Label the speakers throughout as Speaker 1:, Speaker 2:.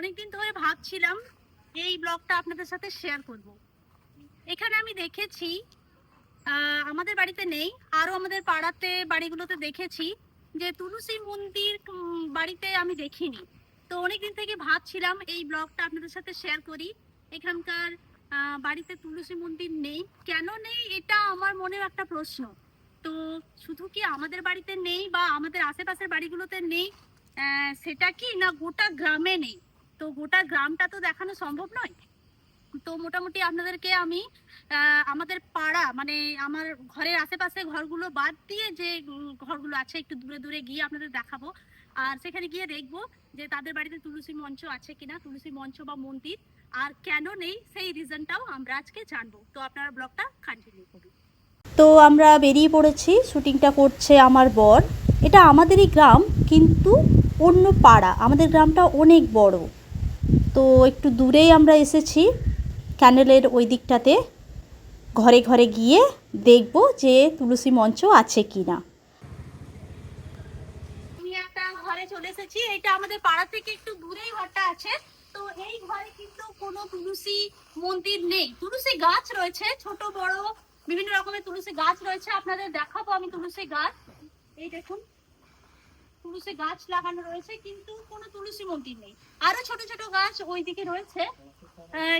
Speaker 1: অনেকদিন ধরে ভাবছিলাম যে এই ব্লগটা আপনাদের সাথে শেয়ার করব। এখানে আমি দেখেছি আমাদের বাড়িতে নেই আরও আমাদের পাড়াতে বাড়িগুলোতে দেখেছি যে তুলসী মন্দির বাড়িতে আমি দেখিনি। তো অনেকদিন থেকে ভাবছিলাম এই ব্লগটা আপনাদের সাথে শেয়ার করি। এখানকার বাড়িতে তুলসী মন্দির নেই। কেন নেই এটা আমার মনের একটা প্রশ্ন। তো শুধু কি আমাদের বাড়িতে নেই বা আমাদের আশেপাশের বাড়িগুলোতে নেই সেটা কি না গোটা গ্রামে নেই? তো গোটা গ্রামটা তো দেখানো সম্ভব নয়? তো মোটামুটি আপনাদেরকে আমি আমাদের পাড়া মানে আমার ঘরের আশেপাশে ঘরগুলো বাদ দিয়ে যে ঘরগুলো আছে, একটু দূরে দূরে গিয়ে আপনাদের দেখাবো। আর সেখানে গিয়ে দেখব যে তাদের বাড়িতে তুলসী মঞ্চ আছে কিনা, তুলসী মঞ্চ বা মন্দির। আর কেন নেই সেই রিজনটাও আমরা আজকে জানব। তো আপনারা ব্লগটা কন্টিনিউ করুন।
Speaker 2: তো আমরা বেরিয়ে পড়েছি, শুটিংটা করছে আমার বর। এটা আমাদেরই গ্রাম, কিন্তু অন্য পাড়া। আমাদের গ্রামটা অনেক বড়। তো একটু দূরেই আমরা এসেছি ক্যানেলের ওই দিকটাতে। ঘরে ঘরে গিয়ে দেখব যে তুলসী মঞ্চ আছে কি না
Speaker 1: ঘরে চলে এসেছি, এটা আমাদের পাড়া থেকে একটু দূরেই ঘরটা আছে। তো এই ঘরে কিন্তু কোনো তুলসী মন্দির নেই। তুলসী গাছ রয়েছে, ছোট, বড়, বিভিন্ন রকমের তুলসী গাছ রয়েছে। আপনাদের দেখাবো আমি তুলসী গাছ। এই দেখুন। তুলসী গাছ লাগানো রয়েছে, কিন্তু কোনো তুলসী মন্দির নেই। আরও ছোট ছোট গাছ ওইদিকে রয়েছে।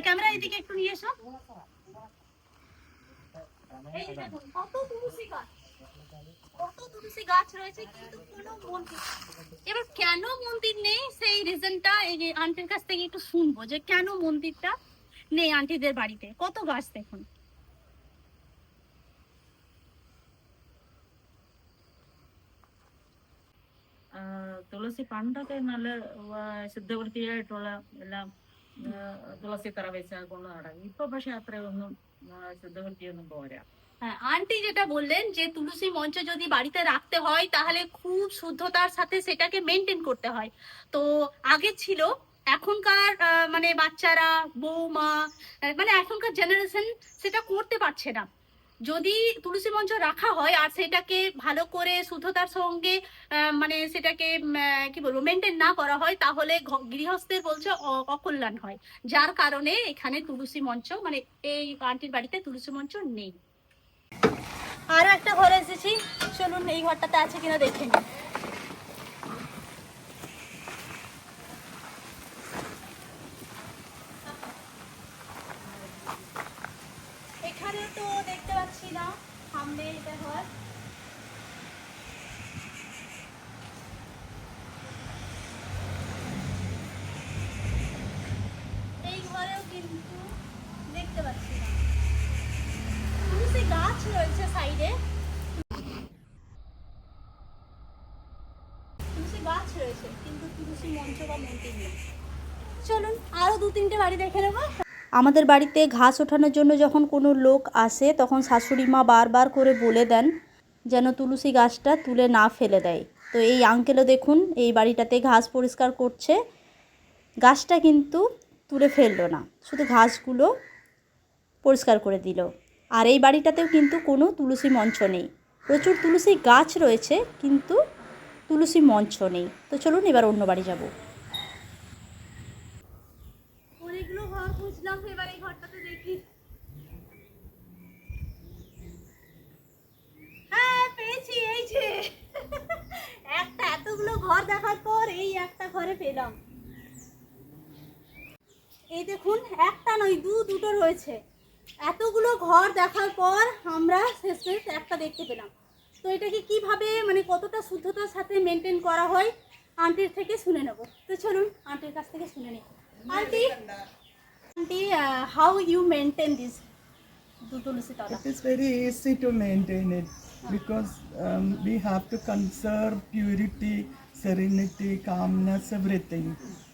Speaker 1: ক্যামেরা এইদিকে একটু নিয়ে এসো। কত তুলসী গাছ। রয়েছে এবার কেন মন্দির নেই? সেই রিজনটা এই আন্টির কাছ থেকে একটু শুনব যে কেন মন্দিরটা নেই আন্টিদের বাড়িতে? কত গাছ দেখুন।
Speaker 3: തുളസി പണ്ടൊക്കെ നല്ല ആ, ശുദ്ധവൃത്തിയായിട്ടുള്ള എല്ലാം ആ, തുളസി തറ വെച്ച് കൊണ്ട് നടക്കും ഇപ്പൊ പക്ഷെ അത്രയൊന്നും ആ, ശുദ്ധവൃത്തിയൊന്നും പോരാ
Speaker 1: হ্যাঁ আন্টি যেটা বললেন যে তুলসী মঞ্চ যদি বাড়িতে রাখতে হয় তাহলে খুব শুদ্ধতার সাথে সেটাকে মেনটেন করতে হয় তো আগে ছিল এখনকার আহ, মানে বাচ্চারা বৌমা আহ, মানে এখনকার জেনারেশন সেটা করতে পারছে না যদি তুলসী মঞ্চ রাখা হয় আর সেটাকে ভালো করে শুদ্ধতার সঙ্গে মানে সেটাকে কি বলব মেনটেন না করা হয়, তাহলে গৃহস্থের বলছে অকল্যাণ হয়। যার কারণে এখানে তুলসী মঞ্চ মানে এই আন্টির বাড়িতে তুলসী মঞ্চ নেই। আরও একটা ঘরে এসেছি। চলুন এই ঘরটাতে আছে কিনা দেখে নিই এখানে তো দেখতে পাচ্ছি না সামনে এটা ঘর এই ঘরেও কিন্তু দেখতে পাচ্ছি না তুলসী গাছ রয়েছে সাইডে। চলুন, আরও দু তিনটে
Speaker 2: আমাদের বাড়িতে ঘাস ওঠানোর জন্য যখন কোনো লোক আসে, তখন শাশুড়ি মা বারবার করে বলে দেন যেন তুলসী গাছটা তুলে না ফেলে দেয়। তো এই আঙ্কেলও দেখুন, এই বাড়িটাতে ঘাস পরিষ্কার করছে। গাছটা কিন্তু তুলে ফেলল না, শুধু ঘাসগুলো পরিষ্কার করে দিল। আর এই বাড়িটাতেও কিন্তু কোনো তুলসী মঞ্চ নেই। প্রচুর তুলসী গাছ রয়েছে, কিন্তু তুলসী মঞ্চ নেই। তো চলুন এবার অন্য বাড়ি যাব।
Speaker 1: ঘর এবার এই দেখি। হ্যাঁ পেয়েছি, এই যে। একটা এতগুলো ঘর দেখার পর এই একটা ঘরে পেলাম। এই দেখুন, একটা নয়, দু, দুটো রয়েছে। এতগুলো ঘর দেখার পর আমরা শেষে একটা দেখতে পেলাম তো এটাকে কীভাবে মানে কতটা শুদ্ধতার সাথে মেনটেন করা হয় আন্টির থেকে শুনে নেব তো চলুন আন্টির কাছ থেকে শুনে নিই aunty aunty how you maintain this
Speaker 4: It is very easy to maintain it because um, we have to conserve purity, serenity, calmness, everything.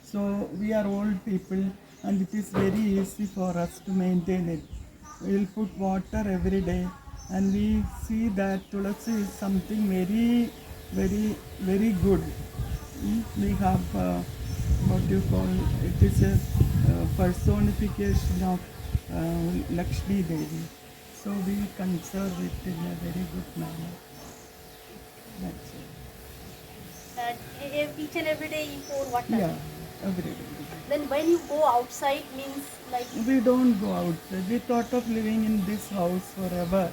Speaker 4: So we are old people and it is very easy for us to maintain it. We'll put water every day and we see that tulsi is something very, very, very good. Mm, We have uh, what you call it is a uh, personification of uh, Lakshmi Devi. So we conserve it in a very good manner. That's it.
Speaker 1: each and every day you pour water
Speaker 4: Yeah, every day.
Speaker 1: Then when you go outside means like
Speaker 4: We don't go outside. We thought of living in this house forever.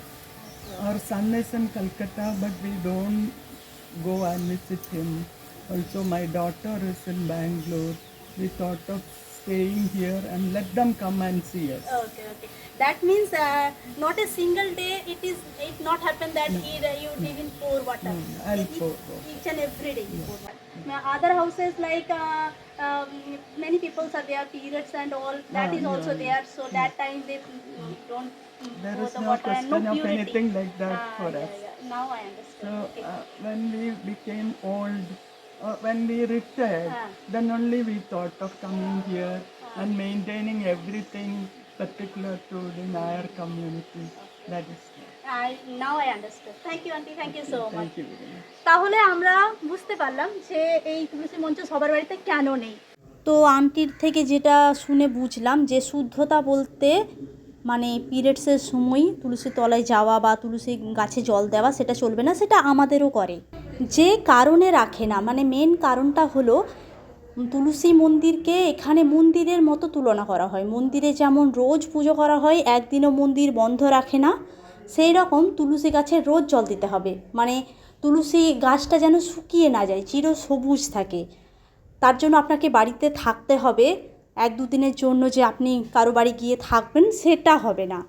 Speaker 4: Our son is in Calcutta, but we don't go and visit him. Also, my daughter is in Bangalore. We thought of staying here and let them come and see us.
Speaker 1: okay okay. That means uh, not a single day it is it not happen that here you even pour water.
Speaker 4: Mm, I'll
Speaker 1: Each-
Speaker 4: pour water.
Speaker 1: Each and every day you pour water. Other houses like uh, um, many people are there periods and all that
Speaker 4: Ah,
Speaker 1: is also
Speaker 4: yeah,
Speaker 1: there. So that time they don't
Speaker 4: There is
Speaker 1: the
Speaker 4: no
Speaker 1: and no
Speaker 4: question of anything like that
Speaker 1: Ah,
Speaker 4: for
Speaker 1: yeah,
Speaker 4: us.
Speaker 1: yeah. Now I understand.
Speaker 4: So
Speaker 1: okay.
Speaker 4: uh, when we became old, uh, when we retired,
Speaker 1: Ah.
Speaker 4: then only we thought of coming here and maintaining everything particular to the Nair community. That is
Speaker 1: তাহলে আমরা বুঝতে পারলাম যে এই তুলসী মঞ্চ সবার বাড়িতে কেন নেই। তো আন্টির থেকে যেটা শুনে বুঝলাম যে শুদ্ধতা বলতে মানে পিরিয়ডসের সময় তুলসী তলায় যাওয়া বা তুলসী গাছে জল দেওয়া সেটা চলবে না সেটা আমাদেরও করে। যে কারণে রাখে না মানে মেন কারণটা হলো তুলসী মন্দিরকে এখানে মন্দিরের মতো তুলনা করা হয়। মন্দিরে যেমন রোজ পুজো করা হয় একদিনও মন্দির বন্ধ রাখে না। সেই রকম তুলসী গাছে রোজ জল দিতে হবে। মানে তুলসী গাছটা যেন শুকিয়ে না যায়, চির সবুজ থাকে। তার জন্য আপনাকে বাড়িতে থাকতে হবে। এক দুদিনের জন্য যে আপনি কারও বাড়ি গিয়ে থাকবেন, সেটা হবে না।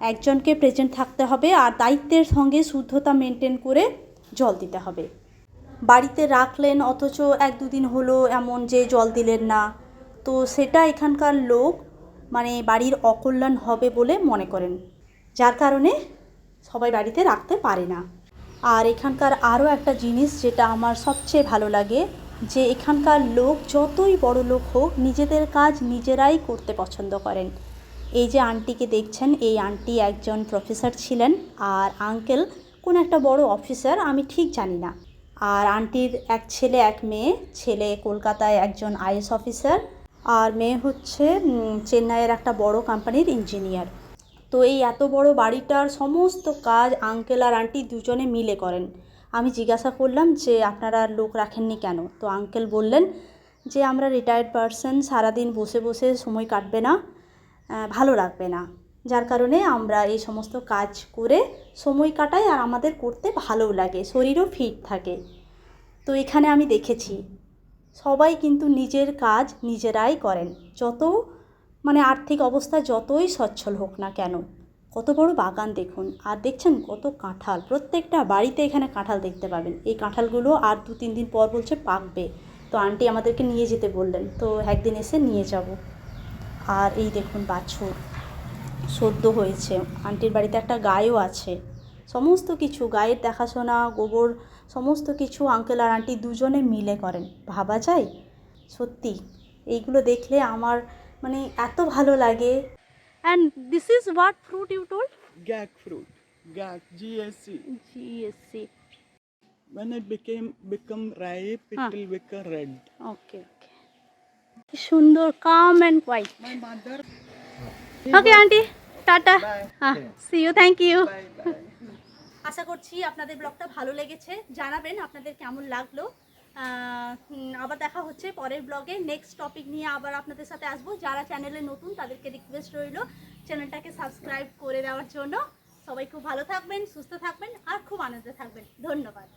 Speaker 1: একজনকে প্রেজেন্ট থাকতে হবে আর দায়িত্বের সঙ্গে শুদ্ধতা মেনটেন করে জল দিতে হবে। বাড়িতে রাখলেন অথচ এক দুদিন হলো এমন যে জল দিলেন না। তো সেটা এখানকার লোক মানে বাড়ির অকল্যাণ হবে বলে মনে করেন। যার কারণে সবাই বাড়িতে রাখতে পারে না। আর এখানকার আরও একটা জিনিস যেটা আমার সবচেয়ে ভালো লাগে, যে এখানকার লোক যতই বড় লোক হোক, নিজেদের কাজ নিজেরাই করতে পছন্দ করেন। এই যে আন্টিকে দেখছেন, এই আন্টি একজন প্রফেসর ছিলেন আর আঙ্কেল কোন একটা বড় অফিসার, আমি ঠিক জানি না। আর আন্টির এক ছেলে, এক মেয়ে, ছেলে কলকাতায় একজন আইএস অফিসার, আর মেয়ে হচ্ছে চেন্নাইয়ের একটা বড় কোম্পানির ইঞ্জিনিয়ার। তো এই এত বড় বাড়িটার সমস্ত কাজ আঙ্কেল আর আন্টি দুজনে মিলে করেন। আমি জিজ্ঞাসা করলাম যে, আপনারা লোক রাখেননি কেন? তো আঙ্কেল বললেন যে, আমরা রিটায়ার্ড পারসন সারাদিন বসে বসে সময় কাটবে না ভালো লাগবে না। যার কারণে আমরা এই সমস্ত কাজ করে সময় কাটাই আর আমাদের করতে ভালোও লাগে, শরীরও ফিট থাকে। তো এখানে আমি দেখেছি, সবাই কিন্তু নিজের কাজ নিজেরাই করেন। যত মানে আর্থিক অবস্থা যতই সচ্ছল হোক না কেন, কত বড় বাগান দেখুন। আর দেখছেন কত কাঁঠাল। প্রত্যেকটা বাড়িতে এখানে কাঁঠাল দেখতে পাবেন। এই কাঁঠালগুলো আর দু, তিন দিন পর বলছে পাকবে। তো আন্টি আমাদেরকে নিয়ে যেতে বললেন। তো একদিন এসে নিয়ে যাব। আর এই দেখুন বাছুর। সদ্য হয়েছে। আন্টির বাড়িতে একটা গায়েও আছে। সমস্ত কিছু গায়ের দেখাশোনা, গোবর, সমস্ত কিছু আঙ্কেল আর আন্টি দুজনে মিলে করেন। ভাবা যায়? সত্যি। এইগুলো দেখলে আমার মানে এত ভালো লাগে and this is what fruit you told
Speaker 4: Gag fruit, gag, GSC.
Speaker 1: GSC
Speaker 4: When it became become ripe, it
Speaker 1: Huh.
Speaker 4: will become red.
Speaker 1: Okay okay কি সুন্দর come and white
Speaker 4: My mother.
Speaker 1: Okay aunty tata
Speaker 4: Bye.
Speaker 1: হ্যাঁ see you thank you
Speaker 4: Bye bye.
Speaker 1: আশা করছি আপনাদের ব্লগটা ভালো লেগেছে জানাবেন আপনাদের কেমন লাগল আবার দেখা হচ্ছে পরের ব্লগে নেক্সট টপিক নিয়ে আবার আপনাদের সাথে আসব। যারা চ্যানেলে নতুন, তাদেরকে রিকোয়েস্ট রইল চ্যানেলটাকে সাবস্ক্রাইব করে দেওয়ার জন্য। সবাই খুব ভালো থাকবেন, সুস্থ থাকবেন, আর খুব আনন্দে থাকবেন। ধন্যবাদ।